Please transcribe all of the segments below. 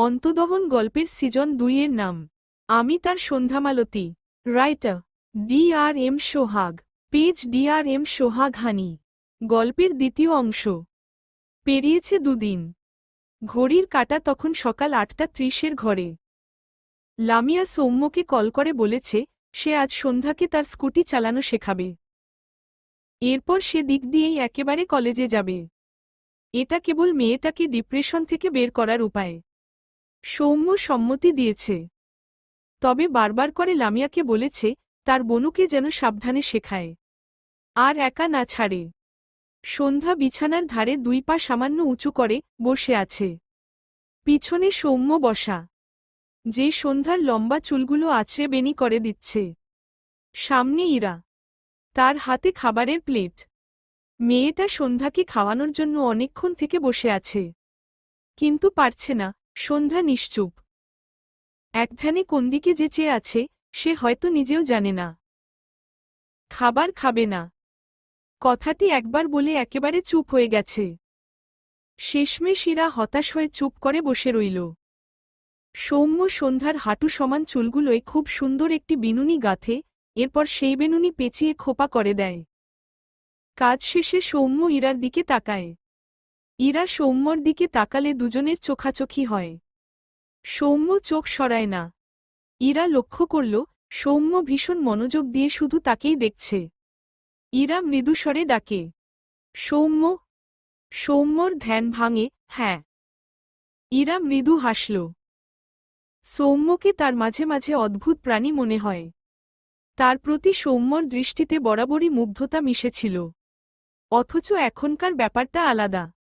অন্তদহন গল্পের সিজন দুইয়ের নাম। আমি তার Sandhyamalati. Writer, D R M Sohag. Page D R M Sohag honey. গল্পের দ্বিতীয় অংশ। পেরিয়েছে দুদিন। ঘড়ির কাটা তখন সকাল আটটা ত্রিশের ঘরে। লামিয়া সৌম্যকে কল করে বলেছে, সে আজ সন্ধ্যাকে তার স্কুটি চালানো শেখাবে। এরপর সে দিক দিয়েই একেবারে কলেজে যাবে। এটা কেবল মেয়েটাকে ডিপ্রেশন থেকে বের করার উপায়। সৌম্য সম্মতি দিয়েছে। তবে বারবার করে লামিয়াকে বলেছে, তার বনুকে যেন সাবধানে শেখায়। আর একা না ছাড়ে। সন্ধ্যা বিছানার ধারে দুই পা সামান্য উঁচু করে বসে আছে। পিছনে সৌম্য বসা। যে সন্ধ্যার লম্বা চুলগুলো আছড়ে বেনি করে দিচ্ছে। সামনে ইরা। তার হাতে খাবারের প্লেট। মেয়েটা সন্ধ্যাকে খাওয়ানোর জন্য অনেকক্ষণ থেকে বসে আছে। কিন্তু পারছে না। সন্ধ্যা নিশ্চুপ। এক ধ্যানে কোন দিকে যে চেয়ে আছে, সে হয়তো নিজেও জানে না। খাবার খাবে না। কথাটি একবার বলে একেবারে চুপ হয়ে গেছে। শেষমেশ ইরা হতাশ হয়ে চুপ করে বসে রইল। সৌম্য সন্ধ্যার হাঁটু সমান চুলগুলোয় খুব সুন্দর একটি বিনুনি গাথে, এরপর সেই বেনুনি পেঁচিয়ে খোপা করে দেয়। কাজ শেষে সৌম্য ইরার দিকে তাকায়। ইরা সৌম্যর দিকে তাকালে দুজনের চোখাচোখি হয়। সৌম্য চোখ সরায় না। ইরা লক্ষ্য করল, সৌম্য ভীষণ মনোযোগ দিয়ে শুধু তাকেই দেখছে। ইরা মৃদুস্বরে ডাকে, সৌম্য, সৌম্যর ধ্যান ভাঙে হ্যাঁ। ইরা মৃদু হাসল। সৌম্যকে তার মাঝে মাঝে অদ্ভুত প্রাণী মনে হয়। তার প্রতি সৌম্যর দৃষ্টিতে বরাবরই মুগ্ধতা মিশেছিল। অথচ এখনকার ব্যাপারটা আলাদা।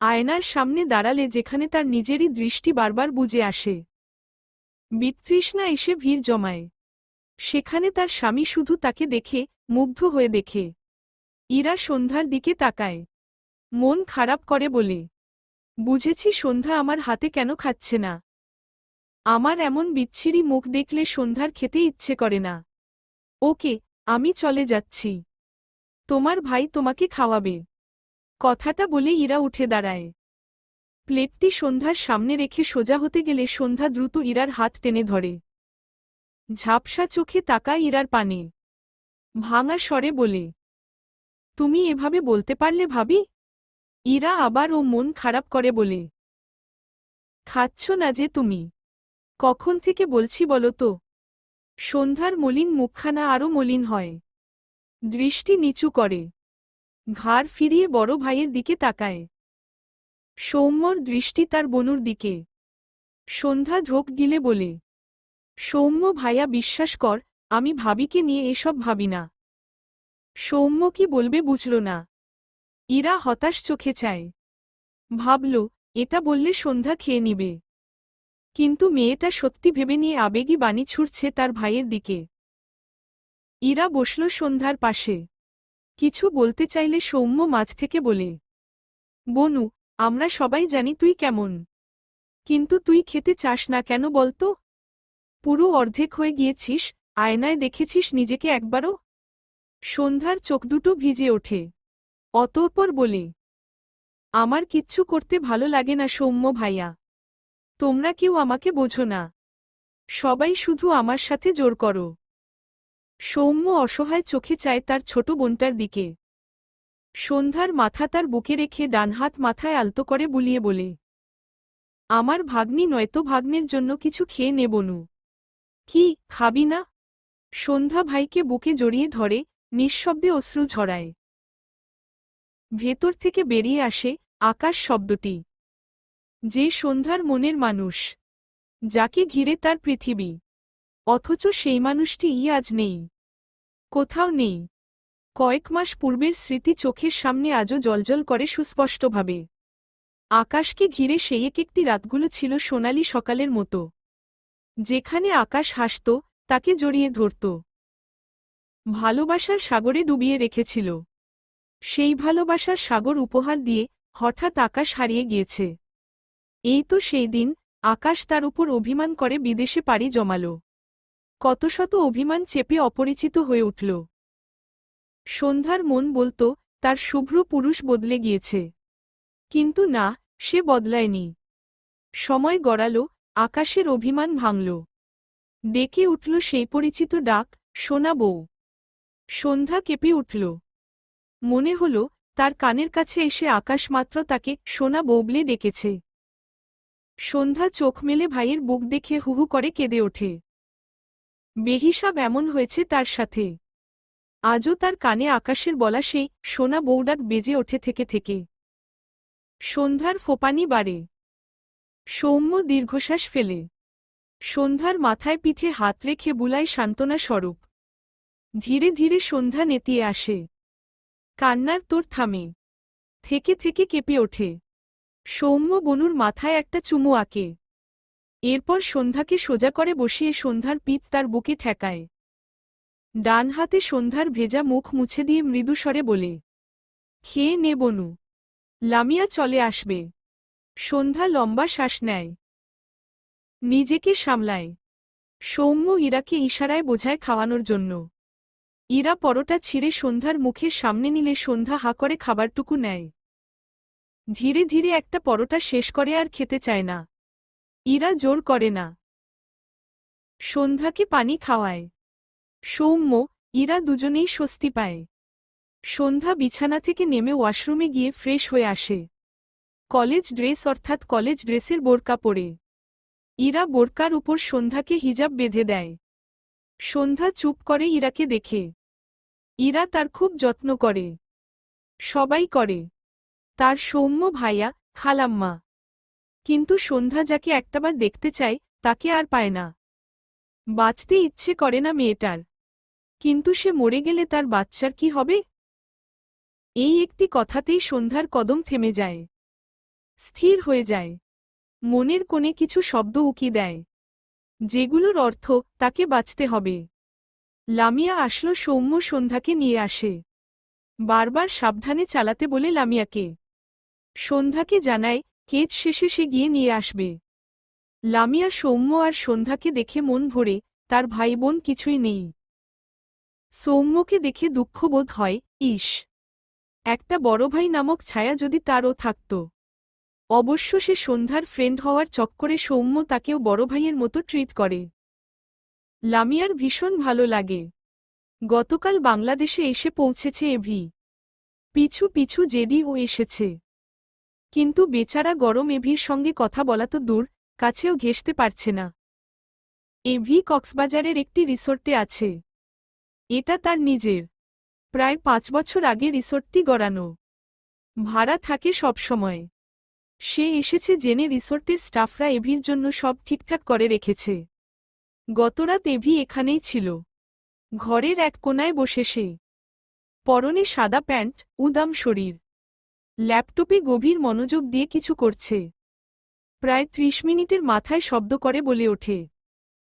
আয়নার সামনে দাঁড়ালে যেখানে তার নিজেরই দৃষ্টি বারবার বুঝে আসে। বিতৃষ্ণা এসে ভিড় জমায়। সেখানে তার স্বামী শুধু তাকে দেখে, মুগ্ধ হয়ে দেখে। ইরা সন্ধ্যার দিকে তাকায়। মন খারাপ করে বলে, বুঝেছি সন্ধ্যা আমার হাতে কেন খাচ্ছে না। আমার এমন বিচ্ছিরি মুখ দেখলে সন্ধ্যার খেতে ইচ্ছে করে না। ওকে, আমি চলে যাচ্ছি। তোমার ভাই তোমাকে খাওয়াবে। কথাটা বলে ইরা উঠে দাঁড়ায়। প্লেটটি সন্ধ্যার সামনে রেখে সোজা হতে গেলে সন্ধ্যা দ্রুত ইরার হাত টেনে ধরে। ঝাপসা চোখে তাকায় ইরার পানে। ভাঙা স্বরে বলে, তুমি এভাবে বলতে পারলে ভাবি? ইরা আবার ও মন খারাপ করে বলে, খাচ্ছ না যে তুমি। কখন থেকে বলছি বলো তো? সন্ধ্যার মলিন মুখখানা আরও মলিন হয়। দৃষ্টি নিচু করে। ঘাড় ফিরিয়ে বড় ভাইয়ের দিকে তাকায়। সৌম্যর দৃষ্টি তার বনুর দিকে। সন্ধ্যা ঢোক গিলে বলে, সৌম্য ভাইয়া বিশ্বাস কর, আমি ভাবিকে নিয়ে এসব ভাবি না। সৌম্য কি বলবে বুঝল না। ইরা হতাশ চোখে চায়। ভাবল, এটা বললে সন্ধ্যা খেয়ে নিবে। কিন্তু মেয়েটা সত্যি ভেবে নিয়ে আবেগী বাণী ছুটছে তার ভাইয়ের দিকে। ইরা বসল সন্ধ্যার পাশে। কিছু বলতে চাইলে সৌম্য মাছ থেকে বলে, বনু, আমরা সবাই জানি তুই কেমন। কিন্তু তুই খেতে চাস না কেন বলতো পুরো অর্ধেক হয়ে গিয়েছিস, আয়নায় দেখেছিস নিজেকে একবারও? সন্ধ্যার চোখ দুটো ভিজে ওঠে। অতঃপর বলে, আমার কিচ্ছু করতে ভালো লাগে না সৌম্য ভাইয়া। তোমরা কেউ আমাকে বোঝো না। সবাই শুধু আমার সাথে জোর করো। সৌম্য অসহায় চোখে চায় তার ছোট বোনটার দিকে। সন্ধ্যার মাথা তার বুকে রেখে ডানহাত মাথায় আলতো করে বুলিয়ে বলে, আমার ভাগ্নি নয়তো ভাগ্নের জন্য কিছু খেয়ে নেবনু কি, খাবি না? সন্ধ্যা ভাইকে বুকে জড়িয়ে ধরে, নিঃশব্দে অশ্রু ঝরায়। ভেতর থেকে বেরিয়ে আসে আকাশ শব্দটি। যে সন্ধ্যার মনের মানুষ, যাকে ঘিরে তার পৃথিবী। অথচ সেই মানুষটি ই আজ নেই। কোথাও নেই। কয়েক মাস পূর্বের স্মৃতি চোখের সামনে আজও জলজল করে সুস্পষ্টভাবে। আকাশকে ঘিরে সেই এক একটি রাতগুলো ছিল সোনালি সকালের মতো। যেখানে আকাশ হাসত, তাকে জড়িয়ে ধরত। ভালোবাসার সাগরে ডুবিয়ে রেখেছিল। সেই ভালোবাসার সাগর উপহার দিয়ে হঠাৎ আকাশ হারিয়ে গিয়েছে। এই তো সেই দিন, আকাশ তার উপর অভিমান করে বিদেশে পাড়ি জমাল। কত শত অভিমান চেপে অপরিচিত হয়ে উঠল। সন্ধ্যার মন বলত, তার শুভ্র পুরুষ বদলে গিয়েছে। কিন্তু না, সে বদলায়নি। সময় গড়াল, আকাশের অভিমান ভাঙল। ডেকে উঠল সেই পরিচিত ডাক, সোনা বউ। সন্ধ্যা কেঁপে উঠল। মনে হল, তার কানের কাছে এসে আকাশ মাত্র তাকে সোনা বৌবলে ডেকেছে। সন্ধ্যা চোখ মেলে ভাইয়ের বুক দেখে হুহু করে কেঁদে ওঠে। বেহিসাব এমন হয়েছে তার সাথে। আজও তার কানে আকাশের বলা সেই সোনা বৌডাক বেজে ওঠে থেকে থেকে। সন্ধ্যার ফোপানি বাড়ে। সৌম্য দীর্ঘশ্বাস ফেলে। সন্ধ্যার মাথায় পিঠে হাত রেখে বুলায় সান্ত্বনা স্বরূপ। ধীরে ধীরে সন্ধ্যা নেতিয়ে আসে। কান্নার তোর থামে। থেকে থেকে কেঁপে ওঠে। সৌম্য বনুর মাথায় একটা চুমু আঁকে। এরপর সন্ধ্যাকে সোজা করে বসিয়ে সন্ধ্যার পিঠ তার বুকে ঠেকায়। ডান হাতে সন্ধ্যার ভেজা মুখ মুছে দিয়ে মৃদুস্বরে বলে, খেয়ে নে বনু, লামিয়া চলে আসবে। সন্ধ্যা লম্বা শ্বাস নেয়। নিজেকে সামলায়। সৌম্য ইরাকে ইশারায় বোঝায় খাওয়ানোর জন্য। ইরা পরোটা ছিঁড়ে সন্ধ্যার মুখের সামনে নিলে সন্ধ্যা হা করে খাবারটুকু নেয়। ধীরে ধীরে একটা পরোটা শেষ করে আর খেতে চায় না। ইরা জোর করে না। সন্ধ্যাকে পানি খাওয়ায়। সৌম্য, ইরা দুজনেই স্বস্তি পায়। সন্ধ্যা বিছানা থেকে নেমে ওয়াশরুমে গিয়ে ফ্রেশ হয়ে আসে। কলেজ ড্রেস অর্থাৎ কলেজ ড্রেসের বোরকা পরে। ইরা বোরকার উপর সন্ধ্যাকে হিজাব বেঁধে দেয়। সন্ধ্যা চুপ করে ইরাকে দেখে। ইরা তার খুব যত্ন করে। সবাই করে। তার সৌম্য ভাইয়া, খালাম্মা। কিন্তু সন্ধ্যা যাকে একটাবার দেখতে চায়, তাকে আর পায় না। বাঁচতে ইচ্ছে করে না মেয়েটার। কিন্তু সে মরে গেলে তার বাচ্চার কি হবে? এই একটি কথাতেই সন্ধ্যার কদম থেমে যায়। স্থির হয়ে যায়। মনের কোণে কিছু শব্দ উকি দেয়। যেগুলোর অর্থ তাকে বাঁচতে হবে। লামিয়া আসলো সৌম্য সন্ধ্যাকে নিয়ে আসে। বারবার সাবধানে চালাতে বলে লামিয়াকে। সন্ধ্যাকে জানায় কেজ শেষে সে গিয়ে নিয়ে আসবে। লামিয়া সৌম্য আর সন্ধ্যাকে দেখে মন ভরে, তার ভাই বোন কিছুই নেই। সৌম্যকে দেখে দুঃখবোধ হয়, ইস, একটা বড় ভাই নামক ছায়া যদি তারও থাকত। অবশ্য সে সন্ধ্যার ফ্রেন্ড হওয়ার চক্করে সৌম্য তাকেও বড় ভাইয়ের মতো ট্রিট করে। লামিয়ার ভীষণ ভালো লাগে। গতকাল বাংলাদেশে এসে পৌঁছেছে এভি। পিছু পিছু জেডিও এসেছে। কিন্তু বেচারা গরম এভির সঙ্গে কথা বলা তো দূর, কাছেও ঘেসতে পারছে না। এভি কক্সবাজারের একটি রিসোর্টে আছে। এটা তার নিজের। প্রায় পাঁচ বছর আগে রিসোর্টটি গড়ানো। ভাড়া থাকে সবসময় সে এসেছে জেনে রিসোর্টের স্টাফরা এভির জন্য সব ঠিকঠাক করে রেখেছে। গতরাত এভি এখানেই ছিল। ঘরের এক কোনায় বসে সে। পরনে সাদা প্যান্ট, উদাম শরীর। ল্যাপটপে গভীর মনোযোগ দিয়ে কিছু করছে। প্রায় ত্রিশ মিনিটের মাথায় শব্দ করে বলে ওঠে।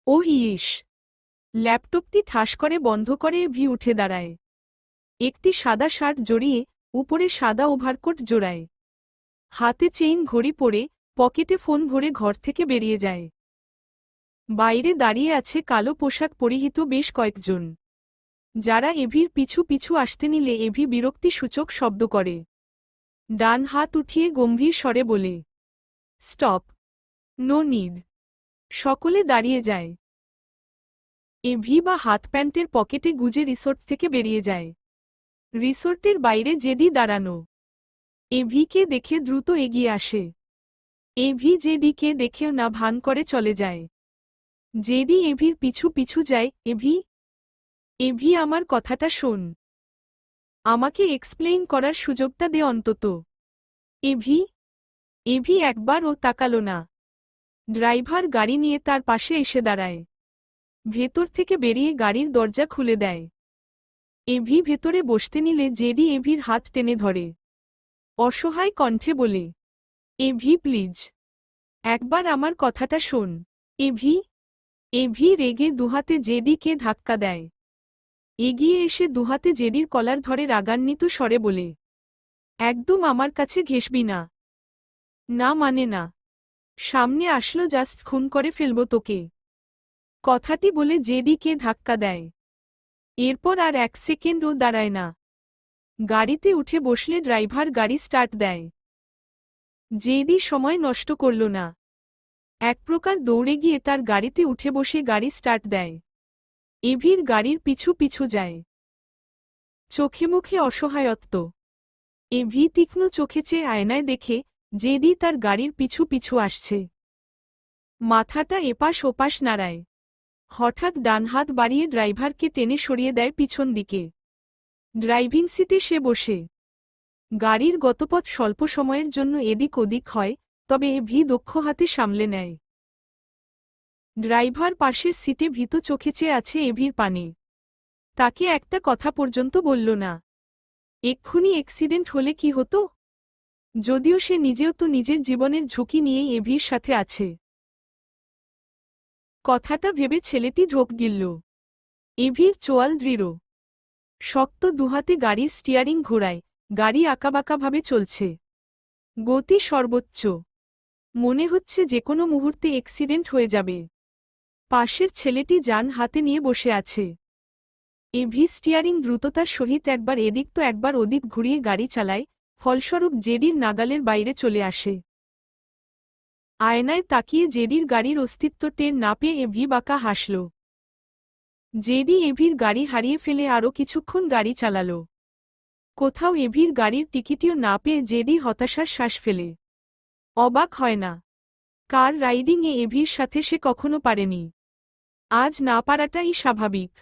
ও ইয়েস ল্যাপটপটি ঠাস করে বন্ধ করে ভি উঠে দাঁড়ায়। একটি সাদা শার্ট জড়িয়ে উপরে সাদা ওভারকোট জোড়ায়। হাতে চেইন ঘড়ি পরে পকেটে ফোন ভরে ঘর থেকে বেরিয়ে যায়। বাইরে দাঁড়িয়ে আছে কালো পোশাক পরিহিত বেশ কয়েকজন। যারা এভির পিছু পিছু আসতে নিলে এভি বিরক্তিসূচক শব্দ করে। ডান হাত উঠিয়ে গম্ভীর স্বরে বলে, স্টপ, নো নিড, সকলে দাঁড়িয়ে যায়। এভি বা হাত প্যান্টের পকেটে গুজে রিসোর্ট থেকে বেরিয়ে যায়। রিসোর্টের বাইরে জেডি দাঁড়ানো। এভিকে দেখে দ্রুত এগিয়ে আসে। এভি জেডিকে দেখেও না ভান করে চলে যায়। জেডি এভির পিছু পিছু যায় এভি এভি আমার কথাটা শোন। আমাকে এক্সপ্লেইন করার সুযোগটা দে অন্তত। এভি এভি একবার ও তাকালো না। ড্রাইভার গাড়ি নিয়ে তার পাশে এসে দাঁড়ায়। ভেতর থেকে বেরিয়ে গাড়ির দরজা খুলে দেয়। এভি ভেতরে বসতে নিলে জেডি এভির হাত টেনে ধরে। অসহায় কণ্ঠে বলে, এভি, প্লিজ, একবার আমার কথাটা শোন। এভি এভি রেগে দুহাতে জেডিকে ধাক্কা দেয়। এগিয়ে এসে দুহাতে জেডির কলার ধরে রাগান্বিত স্বরে বলে, একদম আমার কাছে ঘেসবি না। না মানে না। সামনে আসলো জাস্ট খুন করে ফেলব তোকে। কথাটি বলে জেডিকে ধাক্কা দেয়। এরপর আর এক সেকেন্ডও দাঁড়ায় না। গাড়িতে উঠে বসলে ড্রাইভার গাড়ি স্টার্ট দেয়। জেডি সময় নষ্ট করল না। এক প্রকার দৌড়ে গিয়ে তার গাড়িতে উঠে বসে গাড়ি স্টার্ট দেয়। এভির গাড়ির পিছু পিছু যায়। চোখে মুখে অসহায়ত্ব। এভি তীক্ষ্ণ চোখে চেয়ে আয়নায় দেখে জেডি তার গাড়ির পিছু পিছু আসছে। মাথাটা এপাশ ওপাশ নাড়ায়। হঠাৎ ডান হাত বাড়িয়ে ড্রাইভারকে টেনে সরিয়ে দেয় পিছন দিকে। ড্রাইভিং সিটে সে বসে। গাড়ির গতপথ স্বল্প সময়ের জন্য এদিক ওদিক হয়, তবে এ ভি দক্ষ হাতে সামলে নেয়। ড্রাইভার পাশের সিটে ভীত চোখে চেয়ে আছে এভির পানে। তাকে একটা কথা পর্যন্ত বলল না। এক্ষুনি অ্যাক্সিডেন্ট হলে কি হতো? যদিও সে নিজেও তো নিজের জীবনের ঝুঁকি নিয়েই এভির সাথে আছে। কথাটা ভেবে ছেলেটি ঢোক গিলল। এভির চোয়াল দৃঢ়। শক্ত দুহাতে গাড়ির স্টিয়ারিং ঘোরায় গাড়ি আঁকাবাঁকাভাবে চলছে। গতি সর্বোচ্চ। মনে হচ্ছে যে কোনো মুহূর্তে অ্যাক্সিডেন্ট হয়ে যাবে। পাশের ছেলেটি যান হাতে নিয়ে বসে আছে। এভি স্টিয়ারিং দ্রুততার সহিত একবার এদিক তো একবার ওদিক ঘুরিয়ে গাড়ি চালায়, ফলস্বরূপ জেডির নাগালের বাইরে চলে আসে। আয়নায় তাকিয়ে জেডির গাড়ির অস্তিত্ব টের না পেয়ে এভি বাঁকা হাসল। জেডি এভির গাড়ি হারিয়ে ফেলে আরও কিছুক্ষণ গাড়ি চালাল। কোথাও এভির গাড়ির টিকিটিও না পেয়ে জেডি হতাশার শ্বাস ফেলে। অবাক হয় না। কার রাইডিংয়ে এভির সাথে সে কখনো পারেনি। আজ না পারাটাই স্বাভাবিক।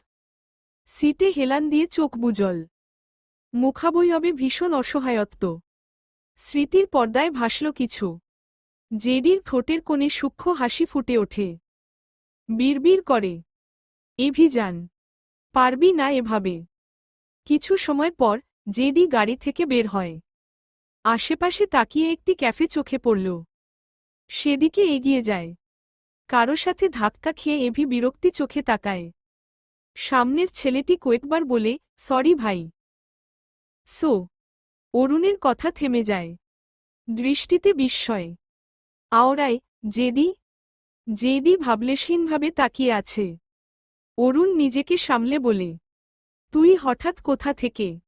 সিটে হেলান দিয়ে চোখ বুজল। মুখাবয়বে ভীষণ অসহায়ত্ব। স্মৃতির পর্দায় ভাসল কিছু। জেডির ঠোঁটের কোণে সূক্ষ্ম হাসি ফুটে ওঠে। বিড়বিড় করে। এভিযান পারবি না এভাবে। কিছু সময় পর জেডি গাড়ি থেকে বের হয়। আশেপাশে তাকিয়ে একটি ক্যাফে চোখে পড়ল। সেদিকে এগিয়ে যায়। কারও সাথে ধাক্কা খেয়ে এভি বিরক্তি চোখে তাকায়। সামনের ছেলেটি কয়েকবার বলে, সরি ভাই। সো, অরুণের কথা থেমে যায়। দৃষ্টিতে বিস্ময়। আওড়ায়, জেডি? জেডি ভাবলেশহীনভাবে তাকিয়ে আছে। অরুণ নিজেকে সামলে বলে, তুই হঠাৎ কোথা থেকে?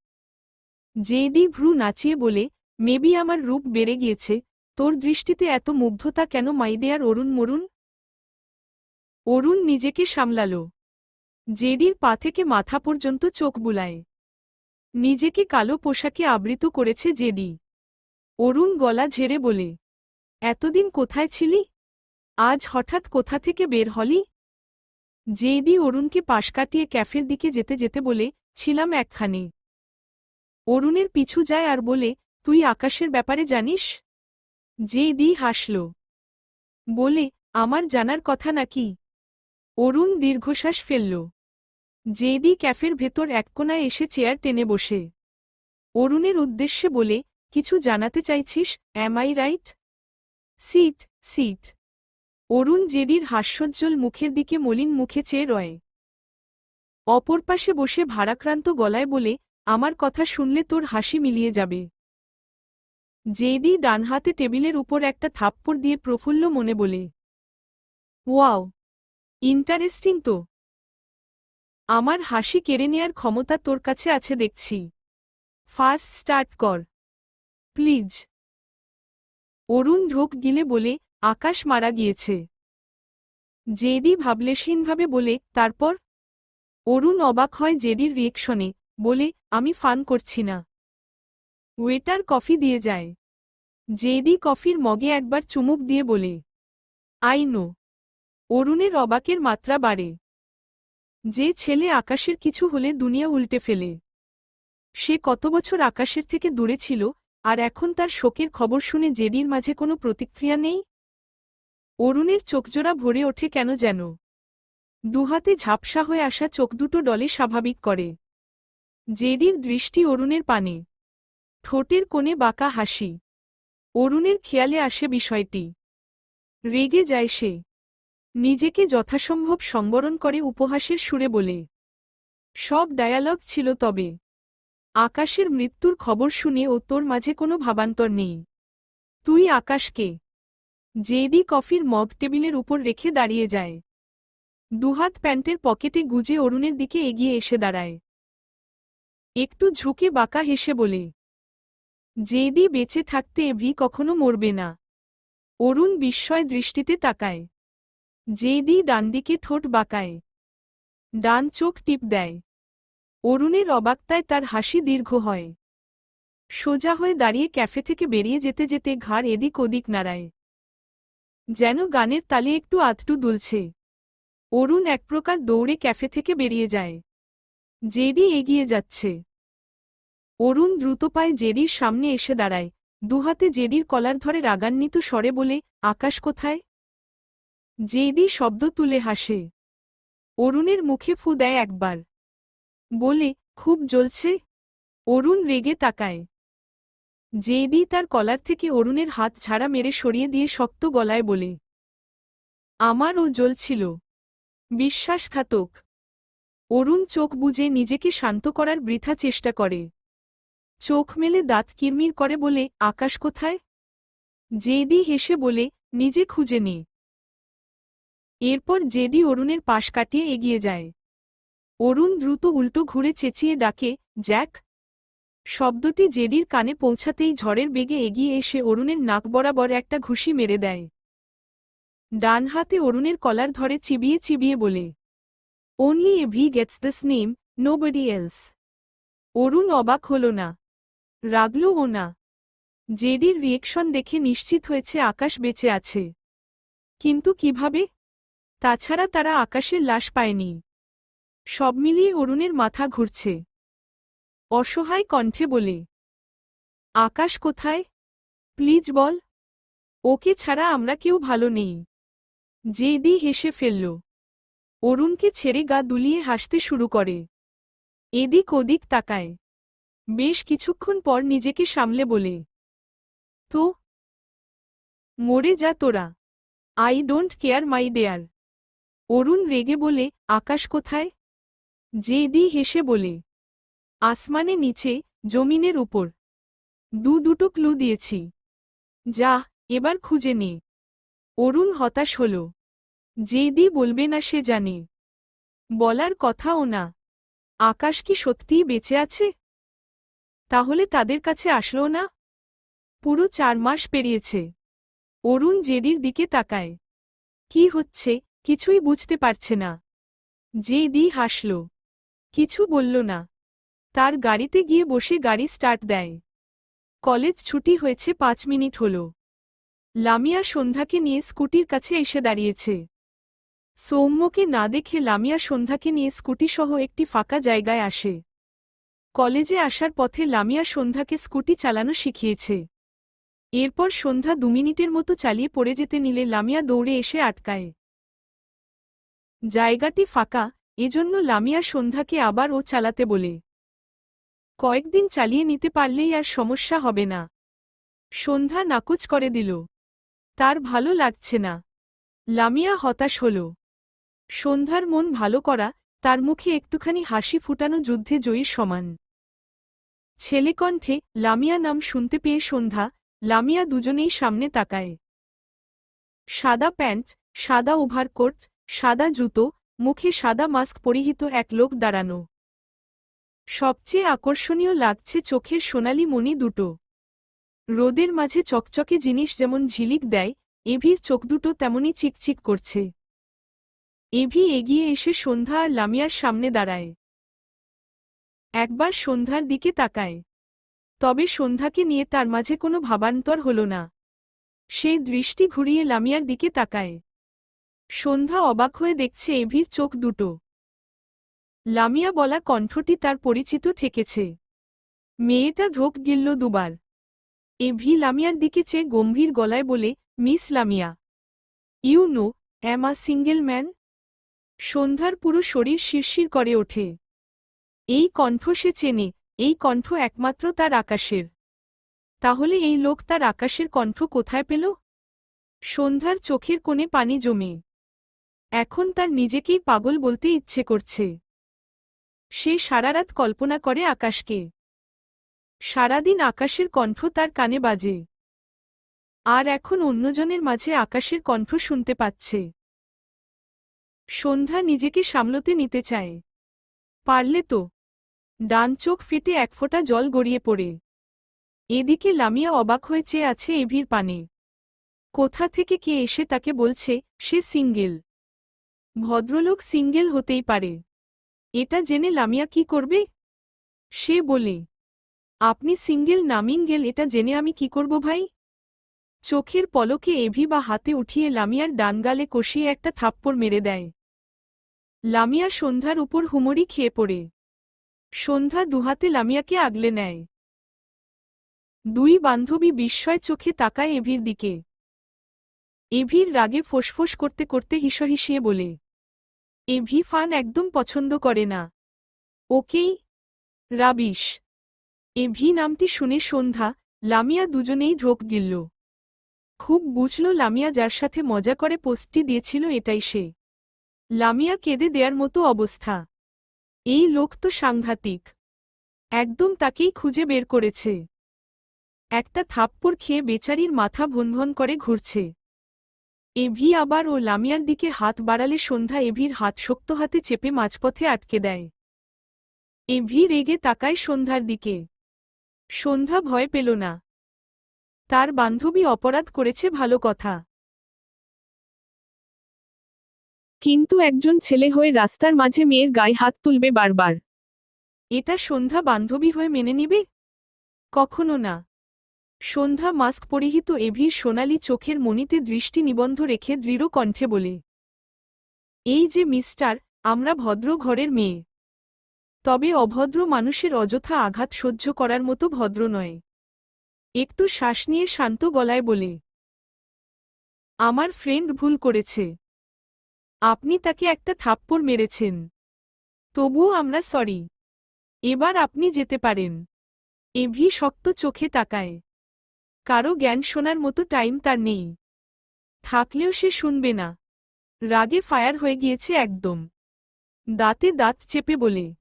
জেডি ভ্রু নাচিয়ে বলে, মেবি আমার রূপ বেড়ে গিয়েছে। তোর দৃষ্টিতে এত মুগ্ধতা কেন মাইডেয়ার অরুণ মরুণ? অরুণ নিজেকে সামলাল। জেডির পা থেকে মাথা পর্যন্ত চোখ বুলায়। নিজেকে কালো পোশাকে আবৃত করেছে জেডি। অরুণ গলা ঝেড়ে বলে, এতদিন কোথায় ছিলি? আজ হঠাৎ কোথা থেকে বের হলি? জেডি অরুণকে পাশ কাটিয়ে ক্যাফের দিকে যেতে যেতে বলে, ছিলাম একখানে। অরুণের পিছু যায় আর বলে, তুই আকাশের ব্যাপারে জানিস? জেডি হাসল। বলে, আমার জানার কথা নাকি? অরুণ দীর্ঘশ্বাস ফেলল। জেডি ক্যাফের ভেতর এক কোনায় এসে চেয়ার টেনে বসে। অরুণের উদ্দেশ্যে বলে, কিছু জানাতে চাইছিস? অ্যাম আই রাইট সিট সিট। অরুণ জেডির হাস্যোজ্জ্বল মুখের দিকে মলিন মুখে চেয়ে রয়। অপর পাশে বসে ভারাক্রান্ত গলায় বলে, আমার কথা শুনলে তোর হাসি মিলিয়ে যাবে। জেডি ডানহাতে টেবিলের উপর একটা থাপ্পড় দিয়ে প্রফুল্ল মনে বলে, ওয়াও, ইন্টারেস্টিং তো। আমার হাসি কেড়ে নেয়ার ক্ষমতা তোর কাছে আছে দেখছি। ফার্স্ট স্টার্ট কর। প্লিজ। অরুণ ঢোক গিলে বলে, আকাশ মারা গিয়েছে। জেডি ভাবলেশহীনভাবে বলে, তারপর? অরুণ অবাক হয় জেডির রিয়েকশনে বলে, আমি ফান করছি না। ওয়েটার কফি দিয়ে যায়। জেডি কফির মগে একবার চুমুক দিয়ে বলে, আই নো, অরুণের অবাকের মাত্রা বাড়ে। যে ছেলে আকাশের কিছু হলে দুনিয়া উল্টে ফেলে। সে কত বছর আকাশের থেকে দূরে ছিল, আর এখন তার শোকের খবর শুনে জেডির মাঝে কোনো প্রতিক্রিয়া নেই? অরুণের চোখজোড়া ভরে ওঠে কেন যেন। দুহাতে ঝাপসা হয়ে আসা চোখ দুটো ডলে স্বাভাবিক করে। জেডির দৃষ্টি অরুণের পানে। ঠোঁটের কোণে বাঁকা হাসি। অরুণের খেয়ালে আসে বিষয়টি। রেগে যায় সে। নিজেকে যথাসম্ভব সংবরণ করে উপহাসের সুরে বলে। সব ডায়ালগ ছিল তবে। আকাশের মৃত্যুর খবর শুনে ও তোর মাঝে কোনো ভাবান্তর নেই। তুই আকাশকে জেডি কফির মগ টেবিলের উপর রেখে দাঁড়িয়ে যায়। দুহাত প্যান্টের পকেটে গুজে অরুণের দিকে এগিয়ে এসে দাঁড়ায়। একটু ঝুঁকে বাঁকা হেসে বলে জেডি বেঁচে থাকতে এভি কখনো মরবে না। অরুণ বিস্ময় দৃষ্টিতে তাকায়। জেডি ডানদিকে ঠোঁট বাঁকায়। ডান চোখ টিপ দেয়। অরুণের অবাক্তায় তার হাসি দীর্ঘ হয়। সোজা হয়ে দাঁড়িয়ে ক্যাফে থেকে বেরিয়ে যেতে যেতে ঘাড় এদিক ওদিক নাড়ায়। যেন গানের তালে একটু আতটু দুলছে। অরুণ এক প্রকার দৌড়ে ক্যাফে থেকে বেরিয়ে যায়। জেডি এগিয়ে যাচ্ছে। অরুণ দ্রুত পায়ে জেডির সামনে এসে দাঁড়ায়। দুহাতে জেডির কলার ধরে রাগান্বিত স্বরে বলে, আকাশ কোথায়? জেডি শব্দ তুলে হাসে। অরুণের মুখে ফু দেয় একবার। বলে, খুব জ্বলছে? অরুণ রেগে তাকায়। জেডি তার কলার থেকে অরুণের হাত ঝাড়া মেরে সরিয়ে দিয়ে শক্ত গলায় বলে, আমারও জ্বলছিল। বিশ্বাসঘাতক। অরুণ চোখ বুজে নিজেকে শান্ত করার বৃথা চেষ্টা করে। চোখ মেলে দাঁত কিরমির করে বলে, আকাশ কোথায়? জেডি হেসে বলে, নিজে খুঁজে নে। এরপর জেডি অরুণের পাশ কাটিয়ে এগিয়ে যায়। অরুণ দ্রুত উল্টো ঘুরে চেঁচিয়ে ডাকে, জ্যাক! শব্দটি জেডির কানে পৌঁছাতেই ঝড়ের বেগে এগিয়ে এসে অরুণের নাক বরাবর একটা ঘুষি মেরে দেয়। ডান হাতে অরুণের কলার ধরে চিবিয়ে চিবিয়ে বলে only A V gets this name nobody else Arun অবাক হল না। রাগলও না। জেডির রিয়েকশন দেখে নিশ্চিত হয়েছে আকাশ বেঁচে আছে। কিন্তু কীভাবে? তাছাড়া তারা আকাশের লাশ পায়নি। সব মিলিয়ে অরুণের মাথা ঘুরছে। অসহায় কণ্ঠে বলে, আকাশ কোথায়? প্লিজ বল। ওকে ছাড়া আমরা কেউ ভালো নেই। জেডি হেসে ফেলল। অরুণকে ছেড়ে গা দুলিয়ে হাসতে শুরু করে। এদিক ওদিক তাকায়। বেশ কিছুক্ষণ পর নিজেকে সামলে বলে, তো, মরে যা তোরা। I don't care my dare Arun রেগে বলে, আকাশ কোথায়? জেডি হেসে বলে, আসমানে নিচে, জমিনের উপর। দু দুটো ক্লু দিয়েছি। যা, এবার খুঁজে নে। অরুণ হতাশ হল জেডি বলবে না সে জানে। বলার কথাও না। আকাশ কি সত্যিই বেঁচে আছে? তাহলে তাদের কাছে আসলো না? পুরো চার মাস পেরিয়েছে। অরুণ জেডির দিকে তাকায়। কি হচ্ছে? কিছুই বুঝতে পারছে না। জেডি হাসল। কিছু বলল না। তার গাড়িতে গিয়ে বসে গাড়ি স্টার্ট দেয়। কলেজ ছুটি হয়েছে পাঁচ মিনিট হল। লামিয়া সন্ধ্যাকে নিয়ে স্কুটির কাছে এসে দাঁড়িয়েছে। সৌম্যকে না দেখে লামিয়া সন্ধ্যাকে নিয়ে স্কুটিসহ একটি ফাঁকা জায়গায় আসে। কলেজে আসার পথে লামিয়া সন্ধ্যাকে স্কুটি চালানো শিখিয়েছে। এরপর সন্ধ্যা দু মিনিটের মতো চালিয়ে পড়ে যেতে নিলে লামিয়া দৌড়ে এসে আটকায়। জায়গাটি ফাঁকা, এজন্য লামিয়া সন্ধ্যাকে আবার ও চালাতে বলে। কয়েকদিন চালিয়ে নিতে পারলেই আর সমস্যা হবে না। সন্ধ্যা নাকুচ করে দিল। তার ভালো লাগছে না। লামিয়া হতাশ হল। সন্ধ্যার মন ভালো করা, তার মুখে একটুখানি হাসি ফুটানো যুদ্ধে জয়ীর সমান। ছেলেকণ্ঠে, লামিয়া নাম শুনতে পেয়ে সন্ধ্যা, লামিয়া দুজনেই সামনে তাকায়। সাদা প্যান্ট, সাদা ওভারকোট, সাদা জুতো, মুখে সাদা মাস্ক পরিহিত এক লোক দাঁড়ানো। সবচেয়ে আকর্ষণীয় লাগছে চোখের সোনালি মণি দুটো। রোদের মাঝে চকচকে জিনিস যেমন ঝিলিক দেয়, এভির চোখ দুটো তেমনই চিকচিক করছে। এভি এগিয়ে এসে সন্ধ্যা আর লামিয়ার সামনে দাঁড়ায়। একবার সন্ধ্যার দিকে তাকায়। তবে সন্ধ্যাকে নিয়ে তার মাঝে কোনো ভাবান্তর হল না। সে দৃষ্টি ঘুরিয়ে লামিয়ার দিকে তাকায়। সন্ধ্যা অবাক হয়ে দেখছে এভির চোখ দুটো। লামিয়া বলা কণ্ঠটি তার পরিচিত ঠেকেছে। মেয়েটা ঢোক গিলল দুবার। এভি লামিয়ার দিকে চেয়ে গম্ভীর গলায় বলে, miss Lamia, you know, am a single man? সন্ধ্যার পুরো শরীর শিরশির করে ওঠে। এই কণ্ঠ সে চেনে, এই কণ্ঠ একমাত্র তার আকাশের। তাহলে এই লোক তার আকাশের কণ্ঠ কোথায় পেল? সন্ধ্যার চোখের কোণে পানি জমে। এখন তার নিজেকেই পাগল বলতে ইচ্ছে করছে। সে সারারাত কল্পনা করে আকাশকে। সারাদিন আকাশের কণ্ঠ তার কানে বাজে। আর এখন অন্যজনের মাঝে আকাশের কণ্ঠ শুনতে পাচ্ছে। সন্ধ্যা নিজেকে সামলতে নিতে চায়। পারলে তো ডান চোখ ফেটে এক ফোঁটা জল গড়িয়ে পড়ে। এদিকে লামিয়া অবাক হয়ে চেয়ে আছে এভির পানে। কোথা থেকে কে এসে তাকে বলছে, সে সিঙ্গেল। ভদ্রলোক সিঙ্গেল হতেই পারে। এটা জেনে লামিয়া কি করবে? সে বলে, আপনি সিঙ্গেল নামিঙ্গেল এটা জেনে আমি কি করব ভাই? চোখের পলকে এভি বা হাতে উঠিয়ে লামিয়ার ডানগালে কষিয়ে একটা থাপ্পড় মেরে দেয়। লামিয়া সন্ধ্যার উপর হুমড়ি খেয়ে পড়ে। সন্ধ্যা দুহাতে লামিয়াকে আগলে নেয়। দুই বান্ধবী বিস্ময় চোখে তাকায় এভির দিকে। এভির রাগে ফোঁসফোঁস করতে করতে হিসহিসিয়ে বলে, এভি ফান একদম পছন্দ করে না। ওকেই? রাবিশ। এভি নামটি শুনে সন্ধ্যা, লামিয়া দুজনেই ঢোক গিলল। খুব বুঝল লামিয়া যার সাথে মজা করে পোস্টটি দিয়েছিল এটাই সে। লামিয়া কেঁদে দেয়ার মতো অবস্থা। এই লোক তো সাংঘাতিক। একদম তাকেই খুঁজে বের করেছে। একটা থাপ্পড় খেয়ে বেচারির মাথা ভনভন করে ঘুরছে। এভি আবার ও লামিয়ার দিকে হাত বাড়ালে সন্ধ্যা এভির হাত শক্ত হাতে চেপে মাঝপথে আটকে দেয়। এভি রেগে তাকায় সন্ধ্যার দিকে। সন্ধ্যা ভয় পেল না। তার বান্ধবী অপরাধ করেছে ভালো কথা। কিন্তু একজন ছেলে হয়ে রাস্তার মাঝে মেয়ের গায়ে হাত তুলবে বারবার। এটা সন্ধ্যা বান্ধবী হয়ে মেনে নিবে? কখনো না। সন্ধ্যা মাস্ক পরিহিত এভির সোনালি চোখের মনিতে দৃষ্টি নিবন্ধ রেখে দৃঢ় কণ্ঠে বলে, এই যে মিস্টার, আমরা ভদ্র ঘরের মেয়ে। তবে অভদ্র মানুষের অযথা আঘাত সহ্য করার মতো ভদ্র নয়। একটু শ্বাস নিয়ে শান্ত গলায় বলে, আমার ফ্রেন্ড ভুল করেছে। আপনি তাকে একটা থাপ্পড় মেরেছেন। তবুও আমরা সরি এবার আপনি যেতে পারেন। এভি শক্ত চোখে তাকায়। কারও জ্ঞান শোনার মতো টাইম তার নেই। থাকলেও সে শুনবে না। রাগে ফায়ার হয়ে গিয়েছে একদম। দাঁতে দাঁত চেপে বলে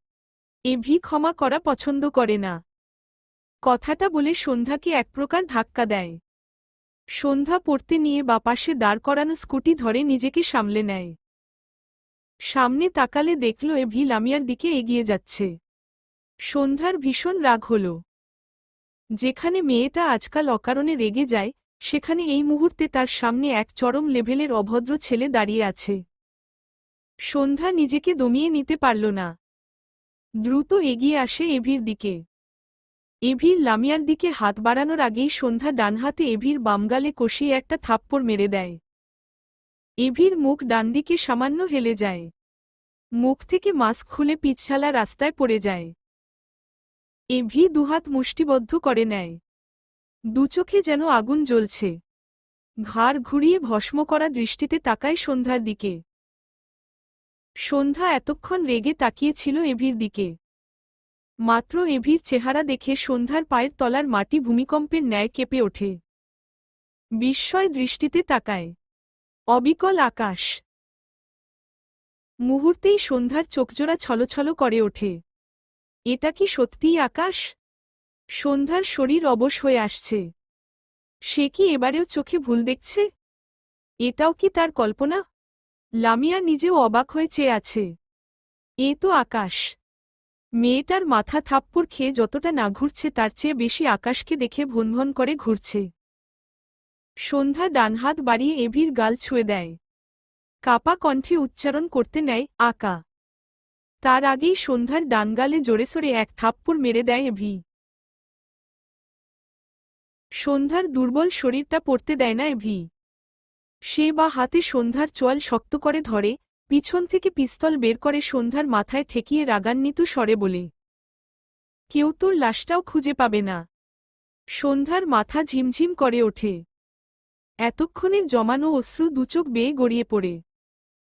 এভি ক্ষমা করা পছন্দ করে না। কথাটা বলে সন্ধ্যাকে এক প্রকার ধাক্কা দেয়। সন্ধ্যা পড়তে নিয়ে বাপাশে দাঁড় করানো স্কুটি ধরে নিজেকে সামলে নেয়। সামনে তাকালে দেখল এভি লামিয়ার দিকে এগিয়ে যাচ্ছে। সন্ধ্যার ভীষণ রাগ হল। যেখানে মেয়েটা আজকাল অকারণে রেগে যায়, সেখানে এই মুহূর্তে তার সামনে এক চরম লেভেলের অভদ্র ছেলে দাঁড়িয়ে আছে। সন্ধ্যা নিজেকে দমিয়ে নিতে পারল না। দ্রুত এগিয়ে আসে এভির দিকে। এভির লামিয়ার দিকে হাত বাড়ানোর আগেই সন্ধ্যা ডানহাতে এভির বামগালে কষিয়ে একটা থাপ্পড় মেরে দেয়। এভির মুখ ডানদিকে সামান্য হেলে যায়। মুখ থেকে মাস্ক খুলে পিছালা রাস্তায় পড়ে যায়। এভি দুহাত মুষ্টিবদ্ধ করে নেয়। দুচোখে যেন আগুন জ্বলছে। ঘাড় ঘুরিয়ে ভস্ম করা দৃষ্টিতে তাকায় সন্ধ্যার দিকে। সন্ধ্যা এতক্ষণ রেগে তাকিয়েছিল এভির দিকে। মাত্র এভির চেহারা দেখে সন্ধ্যার পায়ের তলার মাটি ভূমিকম্পের ন্যায় কেঁপে ওঠে। বিস্ময় দৃষ্টিতে তাকায়। অবিকল আকাশ। মুহূর্তেই সন্ধ্যার চোখজোড়া ছলছল করে ওঠে। এটা কি সত্যিই আকাশ? সন্ধ্যার শরীর অবশ হয়ে আসছে। সে কি এবারেও চোখে ভুল দেখছে? এটাও কি তার কল্পনা? লামিয়া নিজেও অবাক হয়ে চেয়ে আছে। এ তো আকাশ। মেয়েটার মাথা থাপ্পড় খেয়ে যতটা না ঘুরছে তার চেয়ে বেশি আকাশকে দেখে ভনভন করে ঘুরছে। সন্ধ্যা ডানহাত বাড়িয়ে এভির গাল ছুঁয়ে দেয়। কাপা কণ্ঠে উচ্চারণ করতে নেয় আকা। তার আগেই সন্ধ্যার ডানগালে জোরে সরে এক থাপ্পড় মেরে দেয় এভি। সন্ধ্যার দুর্বল শরীরটা পড়তে দেয় না এভি। সে বা হাতে সন্ধ্যার চোয়াল শক্ত করে ধরে, পিছন থেকে পিস্তল বের করে সন্ধ্যার মাথায় ঠেকিয়ে রাগান্বিত স্বরে বলে, কেউ তোর লাশটাও খুঁজে পাবে না। সন্ধ্যার মাথা ঝিমঝিম করে ওঠে। এতক্ষণের জমানো অশ্রু দুচোখ বেয়ে গড়িয়ে পড়ে।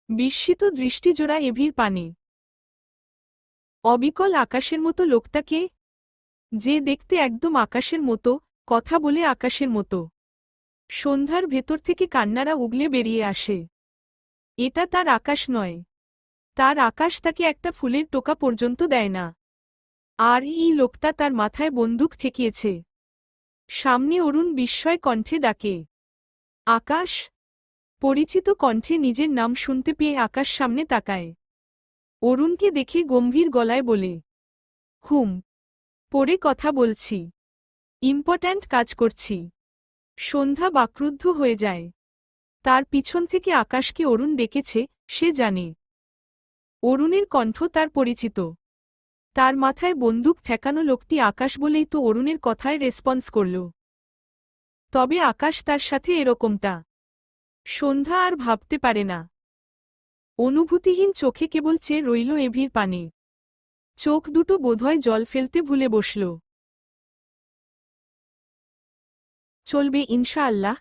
বিস্মিত দৃষ্টিজোড়া এভির পানে। অবিকল আকাশের মতো লোকটাকে, যে দেখতে একদম আকাশের মতো, কথা বলে আকাশের মতো। সন্ধ্যার ভেতর থেকে কান্নারা উগলে বেরিয়ে আসে। এটা তার আকাশ নয়। তার আকাশ তাকে একটা ফুলের টোকা পর্যন্ত দেয় না। আর এই লোকটা তার মাথায় বন্দুক ঠেকিয়েছে। সামনে অরুণ বিস্ময় কণ্ঠে ডাকে। আকাশ? পরিচিত কণ্ঠে নিজের নাম শুনতে পেয়ে আকাশ সামনে তাকায়। অরুণকে দেখে গম্ভীর গলায় বলে, হুম, পরে কথা বলছি। ইম্পর্ট্যান্ট কাজ করছি। সন্ধ্যা বাক্রুদ্ধ হয়ে যায়। তার পিছন থেকে আকাশকে অরুণ ডেকেছে, সে জানে। অরুণের কণ্ঠ তার পরিচিত। তার মাথায় বন্দুক ঠেকানো লোকটি আকাশ বলেই তো অরুণের কথায় রেসপন্স করল। তবে আকাশ তার সাথে এরকমটা। সন্ধ্যা আর ভাবতে পারে না। অনুভূতিহীন চোখে কেবল চেয়ে রইল এভির পানে। চোখ দুটো বোধহয় জল ফেলতে ভুলে বসল। চলবে ইনশাআল্লাহ